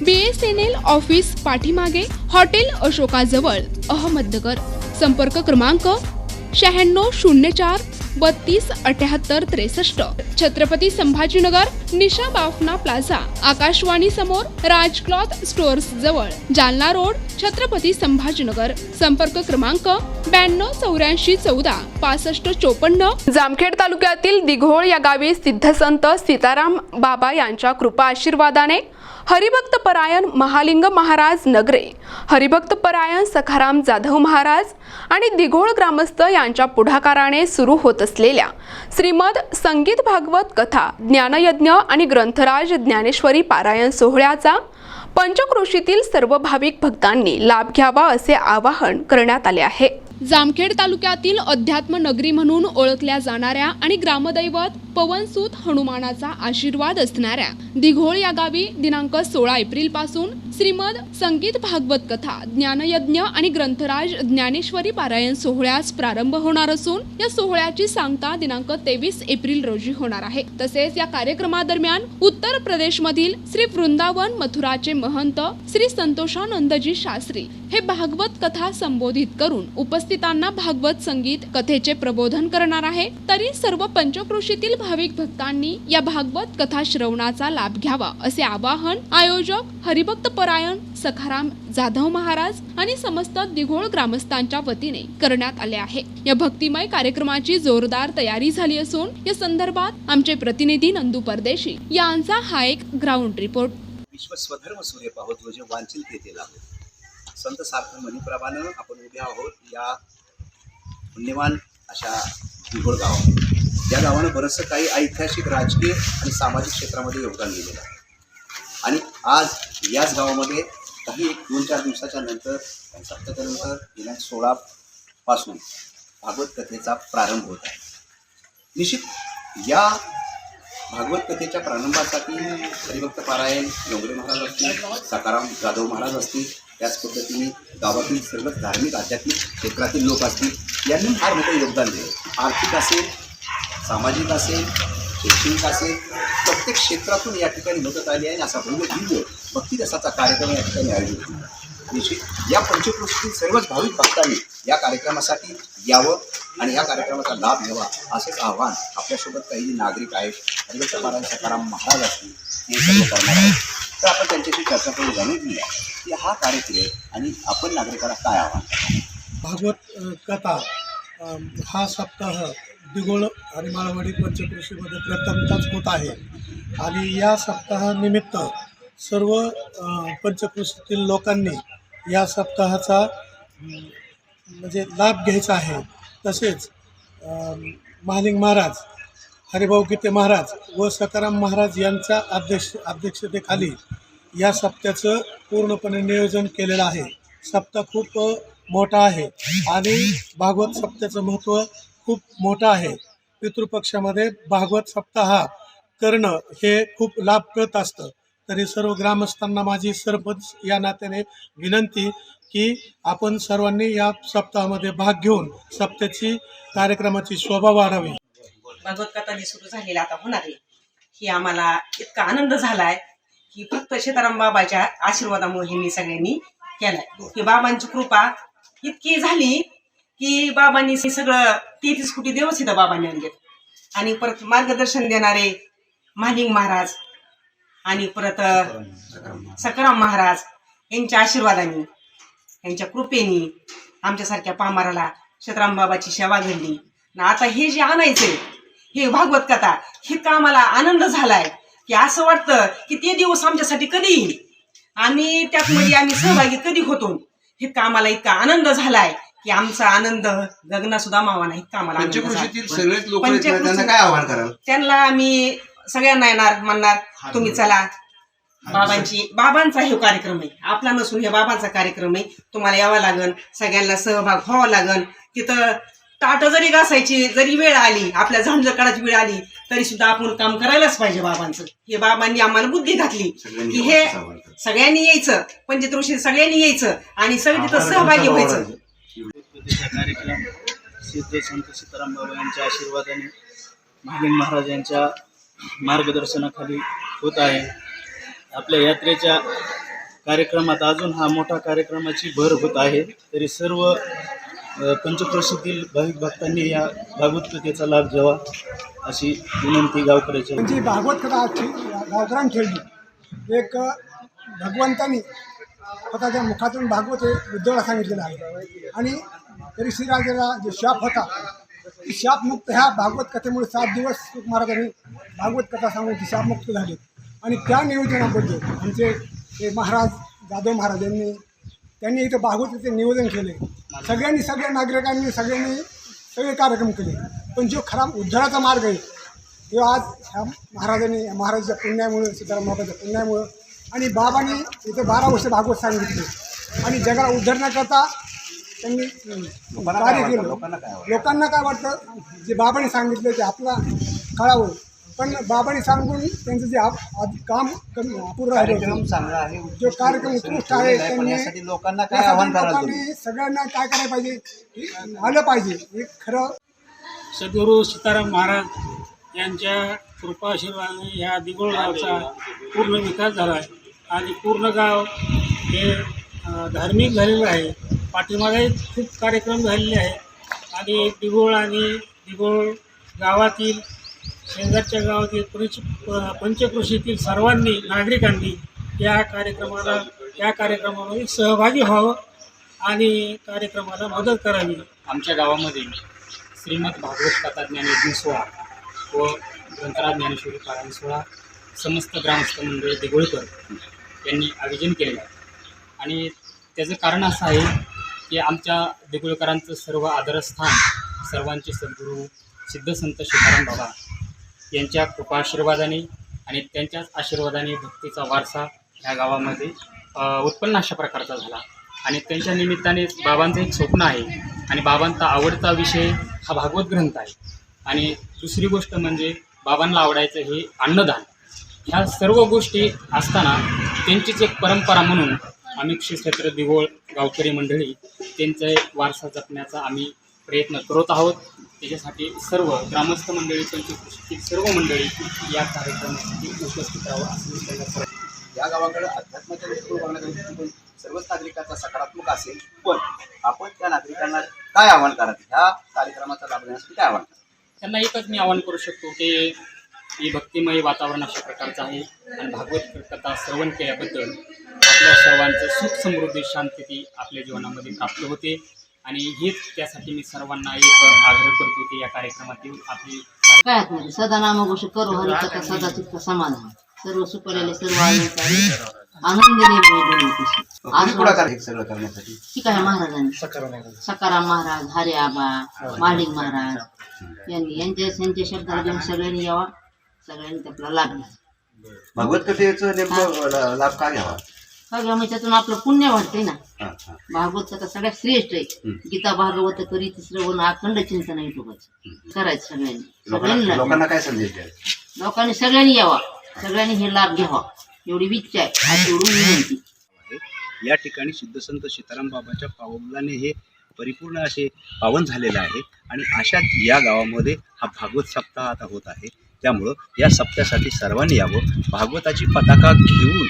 B S N L office पाठीमागे hotel अशोकाजवळ अहमदनगर. संपर्क क्रमांक शहाण्णव शून्य चार बत्तीस अठ्याहत्तर त्रेसष्ट. छत्रपती संभाजीनगर निशा बाफना प्लाझा आकाशवाणी समोर राज क्लॉथ स्टोअर्स जवळ जालना रोड छत्रपती संभाजीनगर. संपर्क क्रमांक ब्याण्णव चौऱ्याऐंशी चौदा पासष्ट चोपन्न. जामखेड तालुक्यातील दिघोळ या गावी सिद्धसंत सीताराम बाबा यांच्या कृपा आशीर्वादाने हरिभक्त परायण महालिंग महाराज नगरे. हरिभक्त परायण सखाराम जाधव महाराज आणि दिघोळ ग्रामस्थ यांच्या पुढाकाराने सुरू होत असलेल्या श्रीमद संगीत भागवत कथा ज्ञानयज्ञ आणि ग्रंथराज ज्ञानेश्वरी पारायण सोहळ्याचा पंचक्रोशीतील सर्व भाविक भक्तांनी लाभ घ्यावा असे आवाहन करण्यात आले आहे. जामखेड तालुक्यातील अध्यात्म नगरी म्हणून ओळखल्या जाणाऱ्या आणि ग्रामदैवत पवनसूत हनुमानाचा आशीर्वाद असणाऱ्या दिघोळ या गावी दिनांक सोळा एप्रिलपासून श्रीमद संगीत भागवत कथा ज्ञानयज्ञ आणि ग्रंथराज ज्ञानेश्वरी पारायण सोहळ्यास प्रारंभ होणार असून या सोहळ्याची सांगता दिनांक तेवीस एप्रिल रोजी होणार आहे. तसेच या कार्यक्रमादरम्यान उत्तर प्रदेशमधील श्री वृंदावन मथुराचे महंत श्री संतोषानंदजी शास्त्री हे भागवत कथा संबोधित करून उपस्थितांना भागवत संगीत कथेचे प्रबोधन करणार आहे. तरी सर्व पंचक्रोशीतील भाविक भक्तांनी या भागवत कथा श्रवणाचा लाभ घ्यावा असे आवाहन आयोजक हरिभक्त परायण सखाराम जाधव महाराज आणि समस्त दिघोळ ग्रामस्थांच्या वतीने करण्यात आले आहे. या भक्तिमय कार्यक्रमाची जोरदार तयारी झाली असून या संदर्भात आमचे प्रतिनिधी नंदू परदेशी यांचा हा एक ग्राउंड रिपोर्ट विश्व स्वधर्म सूर्य पाहोत जे वांचिल तेथे लाभो संत सार्थ मणिप्रभानं आपण उभे आहोत या पुण्यवान अशा दिघोळ गावात या गावानं बरंचसं काही ऐतिहासिक राजकीय आणि सामाजिक क्षेत्रामध्ये योगदान दिलेलं आहे. आणि आज याच गावामध्ये काही एक दोन चार दिवसाच्या नंतर सप्तकानंतर गेल्या सोळापासून सोळा पासून भागवत कथेचा प्रारंभ होत आहे. निश्चित या भागवत कथेच्या प्रारंभासाठी हरिभक्त पारायण डोंगरे महाराज असतील सकाराम जाधव महाराज असतील त्याच पद्धतीने गावातील सर्वच धार्मिक आध्यात्मिक क्षेत्रातील लोक असतील यांनी फार मोठं योगदान दिलं. आर्थिक असेल सामाजिक असेल शैक्षणिक असेल प्रत्येक क्षेत्रातून या ठिकाणी मदत आली आहे आणि असा भव्य दिव्य भक्ती रसाचा कार्यक्रम या ठिकाणी आयोजित केला निश्चित या पंचकृष्टीतील सर्वच भाविक भक्तांनी या कार्यक्रमासाठी यावं आणि या कार्यक्रमाचा लाभ घ्यावा असंच आव्हान आपल्यासोबत काही जे नागरिक आहेत हरिभक्त महाराज सकाराम महाराज असतील हे सर्व करणार आहेत. तर आपण त्यांच्याशी चर्चा करून जाणून घेऊया की हा कार्यक्रम आणि आपण नागरिकांना काय आव्हान भागवत कथा हा सप्ताह दिगोळ आणि माळवाडी पंचकृषीमध्ये प्रथमतच होत आहे. आणि या सप्ताहानिमित्त सर्व पंचकृषीतील लोकांनी या सप्ताहाचा म्हणजे लाभ घ्यायचा आहे. तसेच महालिंग महाराज हरिभाऊ गीते महाराज व सकाराम महाराज यांच्या अध्यक्ष अध्यक्षतेखाली या सप्त्याचं पूर्णपणे नियोजन केलेलं आहे. सप्ताह खूप मोठा आहे. आणि भागवत सप्त्याचं महत्त्व खूप मोठं आहे. पितृपक्षामध्ये भागवत सप्ताह करणं हे खूप लाभप्रद असतं. तरी सर्व ग्रामस्थांना माझी सरपंच या नात्याने विनंती की आपण सर्वांनी या सप्ताहामध्ये भाग घेऊन सप्त्याची कार्यक्रमाची शोभा वाढावी. भागवत कथा जी सुरू झालेली आता होणार आहे ही आम्हाला इतका आनंद झालाय की फक्त सीताराम बाबाच्या आशीर्वादामुळे ह्यांनी सगळ्यांनी केलाय. की बाबांची कृपा इतकी झाली की बाबांनी हे सगळं तेहतीस कोटी देवच इथं बाबांनी आणलेत. आणि परत मार्गदर्शन देणारे महालिंग महाराज आणि परत सकाराम महाराज यांच्या आशीर्वादाने यांच्या कृपेने आमच्यासारख्या पामाराला शतराम बाबाची सेवा घडली. ना आता हे जे आणायचंय हे भागवत कथा इतका आम्हाला आनंद झालाय? की असं वाटतं की ते दिवस आमच्यासाठी कधी येईल? आम्ही त्यात मध्ये आम्ही सहभागी कधी होतो? इतका आम्हाला इतका आनंद झालाय? की आमचा आनंद गगना सुद्धा मावा नाही इतका आम्हाला आनंद झाला. सगळेच लोक आहेत त्यांना काय आव्हान कराल? त्यांना आम्ही सगळ्यांना येणार म्हणणार तुम्ही चला. बाबांची बाबांचा हे कार्यक्रम आहे. आपला नसून हे बाबांचा कार्यक्रम आहे. तुम्हाला यावं लागन सगळ्यांना सहभाग व्हावा लागन. तिथं ताट जरी घासायची जरी वेळ आली आपल्या झांजर काढायची वेळ आली तरी सुद्धा आपण काम करायलाच पाहिजे बाबांचं. हे बाबांनी आम्हाला बुद्धी घातली. सगळ्यांनी की हे. सगळ्यांनी यायचं पंचतृषी सगळ्यांनी यायचं आणि सगळे तिथं सहभागी व्हायचं. संस्कृतीचा कार्यक्रम सिद्ध संत सीताराम बाबा यांच्या आशीर्वादाने महालिंग महाराज यांच्या मार्गदर्शनाखाली होत आहे. आपल्या यात्रेच्या कार्यक्रमात अजून हा मोठा कार्यक्रमाची भर होत आहे. तरी सर्व पंचक्रोशीतील भाविक भक्तांनी या भागवत कथेचा लाभ घ्यावा अशी विनंती गावकऱ्याची. त्यांची भागवत कथा आजची गावकऱ्यांनी ठेवली. एक भगवंतानी स्वतःच्या मुखातून भागवत हे उद्धवला सांगितलेलं आहे. आणि तरी श्रीराजाला जो शाप होता ती शापमुक्त ह्या भागवत कथेमुळे सात दिवस महाराजांनी भागवत कथा सांगून ती शापमुक्त झाली. आणि त्या नियोजनाबद्दल आमचे ते महाराज जाधव महाराज यांनी त्यांनी इथं भागवतीचे नियोजन केले. सगळ्यांनी सगळ्या नागरिकांनी सगळ्यांनी सगळे कार्यक्रम केले. पण जो खरा उद्धाराचा मार्ग आहे तो आज ह्या महाराजांनी महाराजाच्या पुण्यामुळं सीताराम बाबाच्या पुण्यामुळं आणि बाबांनी इथं बारा वर्ष भागवत सांगितले. आणि जगाला उद्धरण्याकरता त्यांनी अं, लोकांना काय कार्य वाटतं? केलं लोकांना काय वाटतं? जे बाबांनी सांगितलं ते आपला कळावं पण बाबांनी सांगून त्यांचं जे आप- आद- काम कमी अपूर्ण कार्यक्रम. चांगला आहे जो कार्यक्रम उत्कृष्ट आहे पण त्यांनी यासाठी लोकांना काय त्यासाठी आव्हान कराल तुम्ही? लोकांनी सगळ्यांना काय करायला पाहिजे? हे आलं पाहिजे. हे खरं सद्गुरू सीताराम महाराज यांच्या कृपाशीर्वादाने ह्या दिगोळ गावचा पूर्ण विकास झाला आहे. आणि पूर्ण गाव हे धार्मिक झालेलं आहे. पाठीमागे खूप कार्यक्रम झालेले आहेत. आणि दिघोळ आणि दिघोळ गावातील शेजारच्या गावातील पंच प- पंचकृषीतील सर्वांनी नागरिकांनी या कार्यक्रमाला या कार्यक्रमामध्ये सहभागी व्हावं आणि कार्यक्रमाला मदत करावी. आमच्या गावामध्ये श्रीमद भागवत कथाज्ञान यज्ञ सोहळा व ग्रंथराज ज्ञानेश्वरी पारायण सोहळा समस्त ग्रामस्थ मंडळी दिघोळकर यांनी आयोजन केलेलं आहे. आणि त्याचं कारण असं आहे की आमच्या देगुळकरांचं सर्व आदरस्थान सर्वांचे सद्गुरू सिद्धसंत सीताराम बाबा यांच्या कृपाशीर्वादाने आणि त्यांच्याच आशीर्वादाने भक्तीचा वारसा ह्या गावामध्ये उत्पन्न अशा प्रकारचा झाला. आणि त्यांच्या निमित्ताने बाबांचं एक स्वप्न आहे आणि बाबांचा आवडता विषय हा भागवत ग्रंथ आहे. आणि दुसरी गोष्ट म्हणजे बाबांना आवडायचं हे अन्नदान. ह्या सर्व गोष्टी असताना त्यांचीच एक परंपरा म्हणून आम्ही श्री क्षेत्र दिवोळ गावकरी मंडळी त्यांचा एक वारसा जपण्याचा आम्ही प्रयत्न करत आहोत. त्याच्यासाठी सर्व ग्रामस्थ मंडळी पंचकृषीतील सर्व मंडळी या कार्यक्रमासाठी उपस्थित राहावं असं त्यांना. या गावाकडे अध्यात्माच्या दृष्टीने सर्वच नागरिकांचा सकारात्मक असेल पण आपण त्या नागरिकांना काय आव्हान करायचं ह्या कार्यक्रमाचा लाभ घेण्यासाठी काय आव्हान त्यांना एकच मी आवाहन करू शकतो की ही भक्तिमय वातावरण अशा प्रकारचं आहे आणि भागवत कथा श्रवण केल्याबद्दल आपल्या सर्वांचं सुख समृद्धी शांतती आपल्या जीवनामध्ये प्राप्त होते. आणि हेच त्यासाठी मी सर्वांना एक आग्रह करतो की या कार्यक्रमात येऊन आपली काय नाही सदा नामघोष करो हरिकथा सदा चित्त समाधान सर्व सुपरलेले सर्व आनंदीने पुढाकार हे सगळं करण्यासाठी? ठीक आहे महाराजांनी. सकाराम महाराज हरे आबा माडिक महाराज. यांनी यांच्या यांच्या शब्दाला घेऊन सगळ्यांनी यावा. सगळ्यांनी त्यातला लाभ घ्या. भागवत कथेचं नेमकं लाभ काय घ्यावा? सगळं म्हणजे त्यातून आपलं पुण्य वाटतंय ना. हा, हा. भागवत कथा सगळ्यात श्रेष्ठ आहे. गीता भागवत करीत श्रवण अखंड चिंतन आहे युट्यूबचं करायचं सगळ्यांनी. सगळ्यांनी लोकांना. काय संदेश द्याल? लोकांनी सगळ्यांनी यावा. सगळ्यांनी हे लाभ घ्यावा. एवढी इच्छा आहे. एवढी विनंती. या ठिकाणी सिद्धसंत सीताराम बाबाच्या पावलाने हे परिपूर्ण असे पावन झालेलं आहे. आणि अशाच या गावामध्ये हा भागवत सप्ताह आता होत आहे. त्यामुळं या सप्त्यासाठी सर्वांनी यावं. भागवताची पताका घेऊन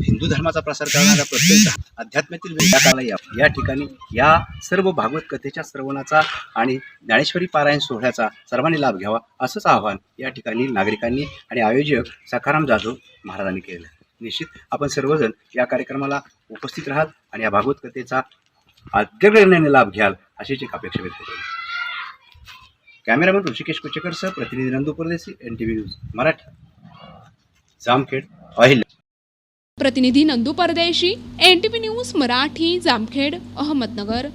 हिंदू धर्माचा प्रसार करणाऱ्या प्रत्येक अध्यात्मातील व्यक्तीला या ठिकाणी या सर्व भागवत कथेच्या श्रवणाचा आणि ज्ञानेश्वरी पारायण सोहळ्याचा सर्वांनी लाभ घ्यावा असंच आवाहन या ठिकाणी नागरिकांनी आणि आयोजक सखाराम जाधव महाराजांनी केलं आहे. निश्चित आपण सर्वजण या कार्यक्रमाला उपस्थित राहाल आणि या भागवत कथेचा अग्रगण्याने लाभ घ्याल अशीच एक अपेक्षा व्यक्त करू. कॅमेरामॅन ऋषिकेश कुचेकरसह प्रतिनिधी Nandu Pardeshi N T V news Marathi. Jamkhed Ahilya. प्रतिनिधी नंदू परदेशी एनटीपी न्यूज मराठी जामखेड अहमदनगर.